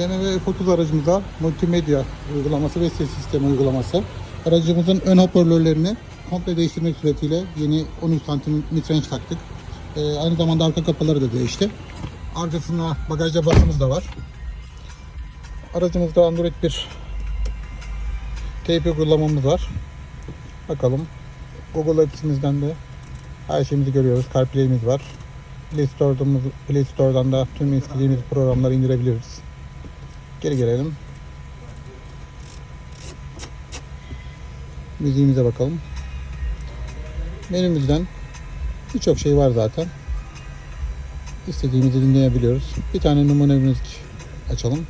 BMW F30 aracımıza multimedya uygulaması ve ses sistemi uygulaması. Aracımızın ön hoparlörlerini komple değiştirmek suretiyle yeni 13 santim midrange taktık. Ee, aynı zamanda arka kapıları da değişti. Arkasında bagajda basımız da var. Aracımızda Android bir teyp uygulamamız var. Bakalım. Google Apps'imizden de her şeyimizi görüyoruz. CarPlay'imiz var. Play Store'dan, Play Store'dan da tüm istediğimiz programları indirebiliriz. Geri gelelim. Müziğimize bakalım. Menümüzden birçok şey var zaten. İstediğimizi dinleyebiliyoruz. Bir tane numune müzik açalım.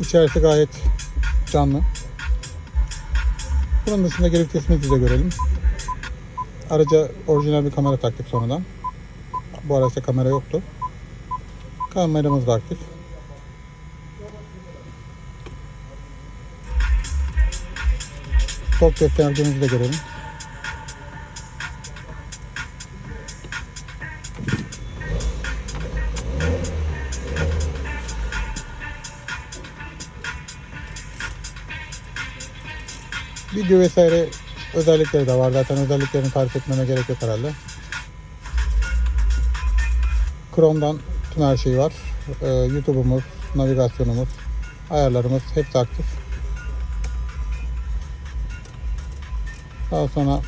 İçerisi gayet canlı. Bunun dışında geri vitesimizi de görelim. Araca orijinal bir kamera taktık sonradan. Bu araçta kamera yoktu. Kameramız da aktif. Sol göstergemizi de görelim. Video vesaire özellikleri de var. Zaten özelliklerini tarif etmeme gerek yok herhalde. Chrome'dan tüm her şey var. Ee, YouTube'umuz, navigasyonumuz, ayarlarımız hepsi aktif. Daha sonra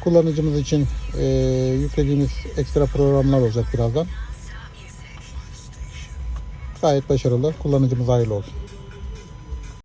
kullanıcımız için e, yüklediğimiz ekstra programlar olacak birazdan. Gayet başarılı. Kullanıcımız hayırlı olsun.